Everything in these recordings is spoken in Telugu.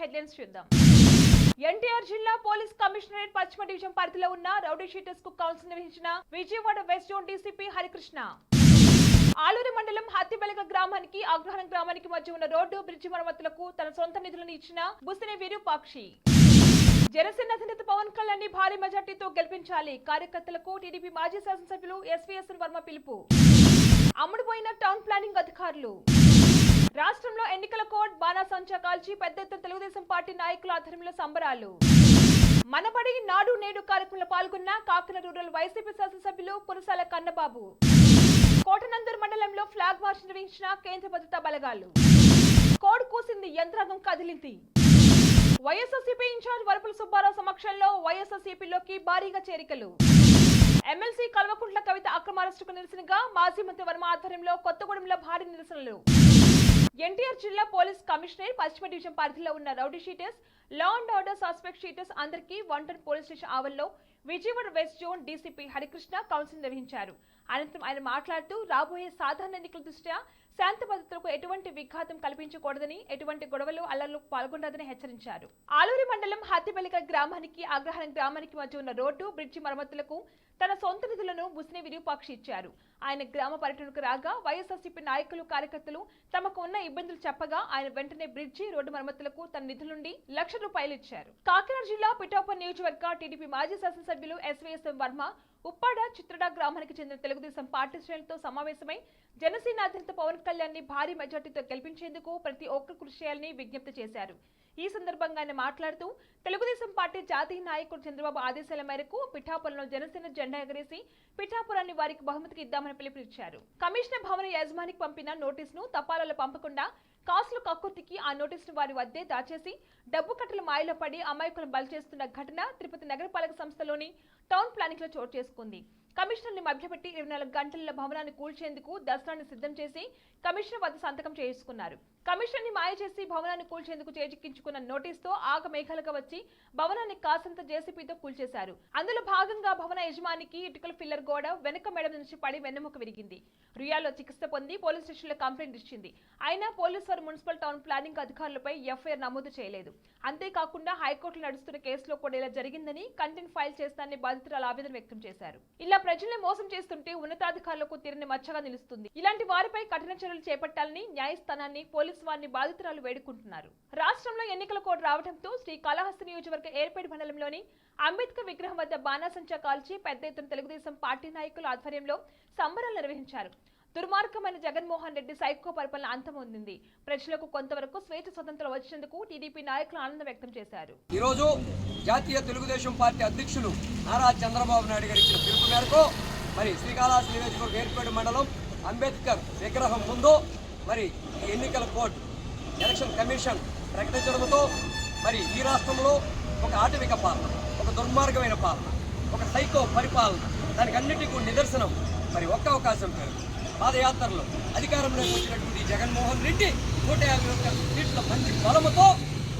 హెడ్లైన్స్ చూద్దాం. ఎన్టీఆర్ జిల్లా పోలీస్ కమిషనరేట్ పశ్చిమ డివిజన్ పరిధిలో ఉన్న రౌడీ షీటర్స్కు కౌన్సిల్ నిర్వహించిన Vijayawada west zone DCP Harikrishna. Aluru మండలం హత్తిబెలగ గ్రామానికి అగ్రహణం గ్రామానికి మధ్య ఉన్న రోడ్డు బ్రిడ్జి మరమ్మతులకు తన సొంత నిధులను ఇచ్చిన బుసిని విరూపాక్షి జనసేన అధినేత పవన్ కళ్యాణ్ని భారీ మెజార్టీతో గెలిపించాలి. కార్యకర్తలకు టీడీపీ మాజీ శాసనసభ్యులు ఎస్వీఎస్ఎన్ వర్మ పిలుపు. అమ్ముడుపోయిన టౌన్ ప్లానింగ్ అధికారులు. రాష్ట్రంలో ఎన్నికల కోడ్ బాణాసంచా కాల్చి పెద్ద ఎత్తున తెలుగుదేశం పార్టీ నాయకుల ఆధ్వర్యంలో సంబరాలు. మనబడి నాడు నేడు కార్యక్రమంలో పాల్గొన్న కాకినాడ రూరల్ వైసీపీ శాసనసభ్యులు పురసాల కన్నబాబు. కోటనందూరు మండలంలో ఫ్లాగ్ మార్చ్ నిర్వహించిన కేంద్ర భద్రతా బలగాలు. కోడ్ కూసింది యంత్రాంగం కదిలింది. వైఎస్ఆర్సీపీ ఇన్ఛార్జ్ వరపుల సుబ్బారావు సమక్షంలో వైఎస్ఆర్సీపీలోకి భారీగా చేరికలు. ఎమ్మెల్సీ కల్వకుంట్ల కవిత అక్రమారెస్టుకు నిరసనగా మాజీ మంత్రి వర్మ ఆధ్వర్యంలో కొత్తగూడెంలో భారీ నిరసనలు. ఎన్టీఆర్ జిల్లా పోలీస్ కమిషనర్ పశ్చిమ డివిజన్ పరిధిలో ఉన్న rowdy sheeters law and order suspect sheeters అందరికీ one town police station ఆవల్లో Vijayawada west zone DCP Harikrishna council నిర్వహించారు. అనంతరం ఆయన మాట్లాడుతూ రాబోయే సాధారణ ఎన్నికల దృష్ట్యా శాంతి భద్రతలకు ఎటువంటి విఘాతం కల్పించకూడదని ఎటువంటి గొడవలు అల్లర్లు పాల్గొనరాదని హెచ్చరించారు. ఆలూరి మండలం హత్తిబెలిక గ్రామానికి అగ్రహారం గ్రామానికి మధ్య ఉన్న రోడ్డు బ్రిడ్జి మరమ్మతులకు తన సొంత నిధులను ముస్ని విరూపాక్షి ఇచ్చారు. ఆయన గ్రామ పర్యటనకు రాగా వైఎస్ఆర్సీపీ నాయకులు కార్యకర్తలు తమకు ఉన్న ఇబ్బందులు చెప్పగా ఆయన వెంటనే బ్రిడ్జి రోడ్డు మరమ్మతులకు తన నిధుల నుండి లక్ష రూపాయలు ఇచ్చారు. కాకినాడ జిల్లా పిఠాపూర్ నియోజకవర్గ టీడీపీ మాజీ శాసనసభ్యులు ఎస్వీఎస్ఎం వర్మ ఉప్పాడ చిత్రడ గ్రామానికి చెందిన తెలుగుదేశం పార్టీ శ్రేణులతో సమావేశమై జనసేన అధినేత పవన్ కళ్యాణ్ని భారీ మెజార్టీతో గెలిపించేందుకు ప్రతి ఒక్కరు కృషి చేయాలని విజ్ఞప్తి చేశారు. ఈ సందర్భంగా ఆయన మాట్లాడుతూ తెలుగుదేశం పార్టీ జాతీయ నాయకుడు చంద్రబాబు ఆదేశాల మేరకు పిఠాపురంలో జనసేన జెండా ఎగరేసి పిఠాపురాన్ని వారికి బహుమతికి ఇద్దామని పిలుపునిచ్చారు. కమిషనర్ భవన యజమానికి పంపిన నోటీసును తపాలలో పంపకుండా కాసులు కక్కుర్తికి ఆ నోటీసును వారి వద్దే దాచేసి డబ్బు కట్టల మాయలో పడి అమాయకులను బలి చేస్తున్న ఘటన తిరుపతి నగరపాలక సంస్థలోని టౌన్ ప్లానింగ్లో చోటు చేసుకుంది. కమిషనర్ని మభ్యపెట్టి ఇరవై నాలుగు గంటల భవనాన్ని కూల్చేందుకు దసరాన్ని సిద్ధం చేసి కమిషనర్ వద్ద సంతకం చేసుకున్నారు కమిషన్ని మాయ చేసి భవనాన్ని కూల్చేందుకు చేజిక్కించుకున్న నోటీస్తో ఆగ మేఘాలుగా వచ్చి భవనాన్ని కాసంత జేసీపీతో కూల్చేశారు. అందులో భాగంగా భవన యజమానికి ఇటుకల ఫిల్లర్ గోడ వెనుక మెడ నుంచి పడి వెన్నెముక విరిగింది. రుయాలో చికిత్స పొంది పోలీస్ స్టేషన్లో కంప్లైంట్ ఇచ్చింది. అయినా పోలీసు వారు మున్సిపల్ టౌన్ ప్లానింగ్ అధికారులపై ఎఫ్ఐఆర్ నమోదు చేయలేదు. అంతేకాకుండా హైకోర్టులో నడుస్తున్న కేసులో కూడా ఇలా జరిగిందని కంటెంట్ ఫైల్ చేస్తానని బాధితురాలు ఆవేదన వ్యక్తం చేశారు. ఇలా ప్రజల్ని మోసం చేస్తుంటే ఉన్నతాధికారులకు తీరని మచ్చగా నిలుస్తుంది. ఇలాంటి వారిపై కఠిన చర్యలు చేపట్టాలని న్యాయస్థానాన్ని పోలీసు వారిని బాధితురాలు వేడుకుంటున్నారు. రాష్ట్రంలో ఎన్నికల కోడ్ రావడంతో శ్రీ కాళహస్తి నియోజకవర్గ ఏర్పేట మండలంలోని అంబేద్కర్ విగ్రహం వద్ద బాణాసంచా కాల్చి పెద్ద ఎత్తున తెలుగుదేశం పార్టీ నాయకుల ఆధ్వర్యంలో సంబరాలు నిర్వహించారు. దుర్మార్గమైన జగన్మోహన్ రెడ్డి సైకో పరిపాలన అంతమొందింది ప్రజలకు కొంతవరకు స్వేచ్ఛ స్వతంత్రం వచ్చినందుకు టీడీపీ నాయకులు ఆనందం వ్యక్తం చేశారు. ఈరోజు జాతీయ తెలుగుదేశం పార్టీ అధ్యక్షులు నారా చంద్రబాబు నాయుడు గారు ఇచ్చిన పిలుపు మేరకు మరి శ్రీకాళహస్తి నియోజకవర్గ ఏర్పేట మండలం అంబేద్కర్ విగ్రహం ముందు మరి ఈ ఎన్నికల కోడ్ ఎలక్షన్ కమిషన్ ప్రకటించడంతో మరి ఈ రాష్ట్రంలో ఒక ఆటవిక పాలన ఒక దుర్మార్గమైన పాలన ఒక సైకో పరిపాలన దానికి అన్నిటికీ నిదర్శనం మరి ఒక్క అవకాశం పేరు పాదయాత్రలో అధికారంలోకి వచ్చినటువంటి జగన్మోహన్ రెడ్డి నూట యాభై ఒక్క సీట్ల మంచి బలముతో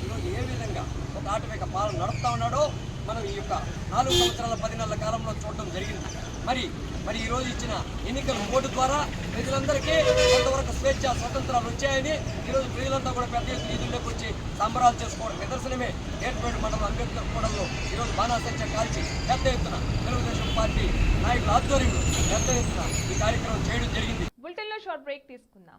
ఈరోజు ఏ విధంగా ఒక ఆటవిక పాలన నడుపుతా ఉన్నాడో మనం ఈ యొక్క నాలుగు సంవత్సరాల పది నెలల కాలంలో చూడటం జరిగింది. మరి మరి ఈ రోజు ఇచ్చిన ఎన్నికల ఓటు ద్వారా ప్రజలందరికీ కొంతవరకు స్వేచ్ఛ స్వతంత్రాలు వచ్చాయని ఈరోజు ప్రజలంతా కూడా పెద్ద ఎత్తున ఈదుల్లోకి వచ్చి సంబరాలు చేసుకోవడం నిదర్శనమే. ఏర్పేట మండలం అంబేద్కర్ కూడంలో ఈరోజు బాణాసంచ కాల్చి పెద్ద ఎత్తున తెలుగుదేశం పార్టీ నాయకుల ఆధ్వర్యంలో పెద్ద ఎత్తున ఈ కార్యక్రమం చేయడం జరిగింది. బులెటిన్ షార్ట్ బ్రేక్ తీసుకుందాం.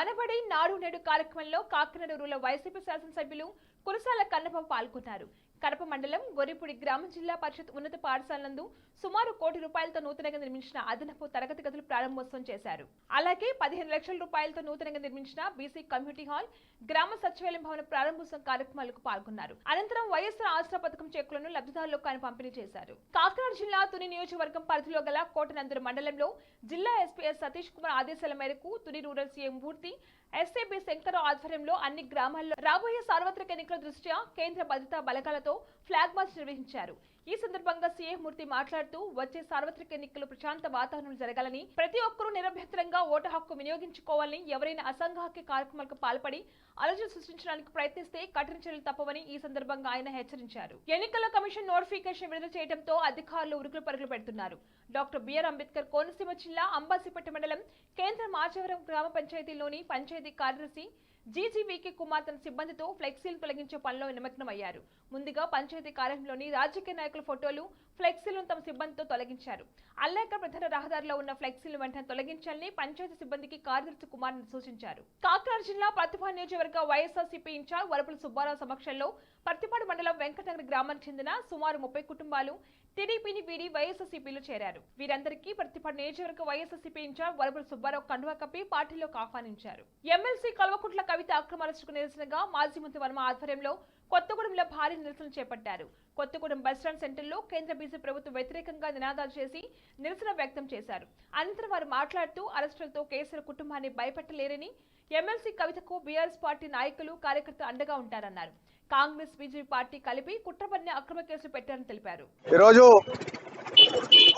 മലബാർ మనబడి నాడు నేడు కార్యక్రమంలో కాకినాడ రూరల్ వైసీపీ శాసనసభ్యులు కురసాల కన్నపం పాల్గొన్నారు. కడప మండలం గొరిపూడి గ్రామ జిల్లా పరిషత్ ఉన్నత పాఠశాల నందు సుమారు కోటి రూపాయలతో నూతనంగా నిర్మించిన అదనపు తరగతి గదులు ప్రారంభోత్సవం చేశారు. అలాగే పదిహేను లక్షల రూపాయలతో నూతనంగా నిర్మించిన బీసీ కమ్యూనిటీ హాల్ గ్రామ సచివాలయం భవన ప్రారంభోత్సవం కార్యక్రమాలకు పాల్గొన్నారు. అనంతరం వైఎస్ఆర్ ఆసరా పథకం చెక్కులను లబ్ధిదారులకు ఆయన పంపిణీ చేశారు. కాకినాడ జిల్లా తుని నియోజకవర్గం పరిధిలో గల కోటనందరు మండలంలో జిల్లా ఎస్పీఎస్ సతీష్ కుమార్ ఆదేశాల మేరకు Tuni rural CM Murthy SAB Shankar ఆధ్వర్యంలో అన్ని గ్రామాల్లో రాబోయే సార్వత్రిక ఎన్నికల దృష్ట్యా కేంద్ర భద్రతా బలగాలతో ఫ్లాగ్ మార్చ్ నిర్వహించారు. ఈ సందర్భంగా సీఎం మూర్తి మాట్లాడుతూ వచ్చే సార్వత్రిక ఎన్నికలు ప్రశాంత వాతావరణం జరగాలని ప్రతి ఒక్కరూ నిరభ్యంతరంగా ఓటు హక్కు వినియోగించుకోవాలని ఎవరైనా అసంఘాహిక కార్యక్రమాలకు పాల్పడి అలజడి సృష్టించడానికి ప్రయత్నిస్తే కఠిన చర్యలు తప్పవని ఈ సందర్భంగా ఆయన హెచ్చరించారు. ఎన్నికల కమిషన్ నోటిఫికేషన్ విడుదల చేయడంతో అధికారులు ఉరుకులు పరుగులు పెడుతున్నారు. డాక్టర్ బిఆర్ అంబేద్కర్ కోనసీమ జిల్లా అంబాసిపేట మండలం కేంద్ర మాచవరం గ్రామ పంచాయతీలోని పంచాయతీ కార్యదర్శి జీజీవీకి కుమార్ తన సిబ్బందితో ఫ్లెక్సీలు తొలగించే పనిలో నిమగ్నమయ్యారు. ముందుగా పంచాయతీ కార్యాలయంలోని రాజకీయ నాయకుల ఫోటోలు ఫ్లెక్సీలను తమ సిబ్బందితో తొలగించారు. అల్లేక ప్రధాన రహదారిలో ఉన్న ఫ్లెక్సీలు వెంటనే తొలగించాలని పంచాయతీ సిబ్బందికి కార్యదర్శి కుమార్ సూచించారు. కాకినాడ జిల్లా ప్రతిభా నియోజకవర్గ వైఎస్ఆర్సీపీ ఇన్ఛార్జ్ వరపుల సుబ్బారావు సమక్షంలో పత్తిపాడు మండలం వెంకటనగర్ గ్రామానికి చెందిన సుమారు ముప్పై కుటుంబాలు టీడీపీని వీడి వైఎస్ఎస్సీపీలో చేరారు. వీరందరికీ ప్రతిపాడు నియోజకవర్గ వైఎస్ఎస్సీపీ ఇన్ఛార్జ్ వరపుల సుబ్బారావు కండువా కప్పి పార్టీలోకి ఆహ్వానించారు. ఎమ్మెల్సీ కల్వకుంట్ల కవిత అక్రమాలకు నిరసనగా మాజీ మంత్రి వర్మ ఆధ్వర్యంలో కొత్తగూడెంలో భారీ నిరసన చేపట్టారు. కొత్తగూడెం బస్టాండ్ సెంటర్లో కేంద్ర బీజీ ప్రభుత్వం వ్యతిరేకంగా నినాదాలు చేసి నిరసన వ్యక్తం చేశారు. అనంతరం వారు మాట్లాడుతూ అరెస్టులతో కేసీఆర్ కుటుంబాన్ని భయపెట్టలేరని ఎమ్మెల్సీ కవితకు బీఆర్ఎస్ పార్టీ నాయకులు కార్యకర్తలు అండగా ఉంటారన్నారు. కాంగ్రెస్ బీజేపీ పార్టీ కలిపి కుట్రపడిన అక్రమ కేసు పెట్టారని తెలిపారు. ఈరోజు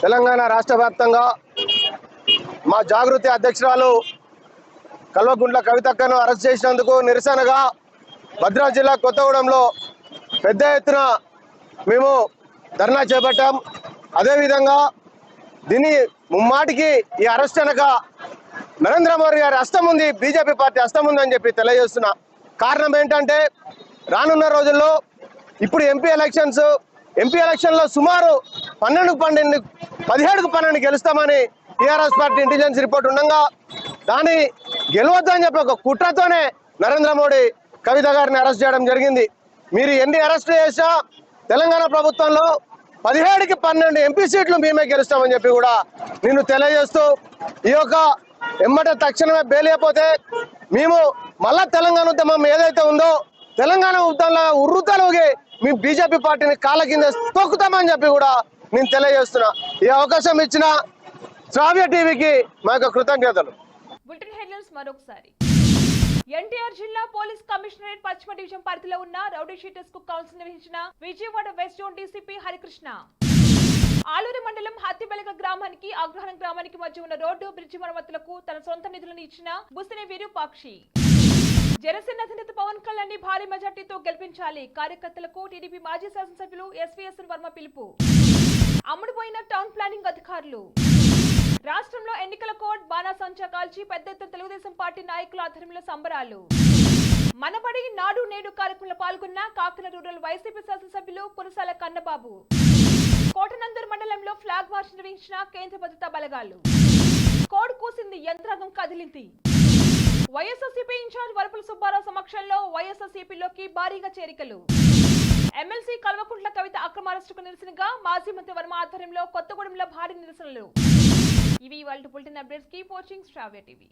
తెలంగాణ రాష్ట్ర వ్యాప్తంగా మా జాగృతి అధ్యక్షురాలు కల్వకుంట్ల కవితక్కను అరెస్ట్ చేసినందుకు నిరసనగా భద్రాద్రి జిల్లా కొత్తగూడెంలో పెద్ద ఎత్తున మేము ధర్నా చేపట్టాం. అదేవిధంగా దీని ముమ్మాటికి ఈ అరెస్ట్ అనక నరేంద్ర మోడీ గారి హస్తం ఉంది బీజేపీ పార్టీ హస్తం ఉందని చెప్పి తెలియజేస్తున్నా కారణం ఏంటంటే రానున్న రోజుల్లో ఇప్పుడు ఎంపీ ఎలక్షన్స్ ఎంపీ ఎలక్షన్లో సుమారు పన్నెండు పన్నెండు పదిహేడుకు పన్నెండు గెలుస్తామని టీఆర్ఎస్ పార్టీ ఇంటెలిజెన్స్ రిపోర్ట్ ఉండగా దాన్ని గెలవద్దని అని చెప్పి ఒక కుట్రతోనే నరేంద్ర మోడీ కవిత గారిని అరెస్ట్ చేయడం జరిగింది. మీరు ఎన్ని అరెస్ట్ చేసినా తెలంగాణ ప్రభుత్వంలో పదిహేడుకి పన్నెండు ఎంపీ సీట్లు మేమే గెలుస్తామని చెప్పి కూడా నిన్ను తెలియజేస్తూ ఈ యొక్క ఎమ్మట తక్షణమే బేలేకపోతే మేము మళ్ళా తెలంగాణ ఉద్యమం ఏదైతే ఉందో తెలంగాణ ఉద్యమంలో ఉర్రుతలోగి మేము బీజేపీ పార్టీని కాళ్ళ కింద తొక్కుతామని చెప్పి కూడా నేను తెలియజేస్తున్నా. ఈ అవకాశం ఇచ్చిన శ్రావ్య టీవీకి మా యొక్క కృతజ్ఞతలు. మరొకసారి. ఎన్టీఆర్ జిల్లా పోలీస్ కమిషనరేట్ పశ్చిమ డివిజన్ పరిధిలో ఉన్న రౌడీ షీటర్స్కు కౌన్సిల్ నిర్వహించిన Vijayawada west zone DCP Harikrishna. Aluru మండలం హత్తిబెలక గ్రామానికి అగ్రహారం గ్రామానికి మధ్య ఉన్న రోడ్డు బ్రిడ్జి మరమ్మతులకు తన సొంత నిధులను ఇచ్చిన బుసిని విరూపాక్షి జనసేన అధినేత పవన్ కళ్యాణ్ని భారీ మెజార్టీతో గెలిపించాలి. కార్యకర్తలకు టీడీపీ మాజీ శాసనసభ్యులు ఎస్వీఎస్ఎన్ వర్మ పిలుపు. అమ్ముడుపోయిన టౌన్ ప్లానింగ్ అధికారులు. రాష్ట్రంలో ఎన్నికల కోడ్ బాణాసంచా కాల్చి పెద్ద ఎత్తున తెలుగుదేశం పార్టీ నాయకుల ఆధ్వర్యంలో సంబరాలు. మనబడి నాడు నేడు కార్యక్రమంలో పాల్గొన్న కాకినాడ రూరల్ వైసీపీ శాసనసభ్యులు పురసాల కన్నబాబు. కోటనందూరు మండలంలో ఫ్లాగ్ మార్చ్ నిర్వహించిన కేంద్ర భద్రతా బలగాలు. కోడ్ కూసింది యంత్రాంగం కదిలింది. వైఎస్ఆర్సీపీ ఇన్ఛార్జ్ వరపుల సుబ్బారావు సమక్షంలో వైఎస్ఆర్సీపీలోకి భారీగా చేరికలు. ఎమ్మెల్సీ కల్వకుంట్ల కవిత అక్రమ అరెస్టుకు నిరసనగా మాజీ మంత్రి వర్మ ఆధ్వర్యంలో కొత్తగూడెంలో భారీ నిరసనలు. ఇవి వాళ్ళ bulletin updates keep watching Shravya TV.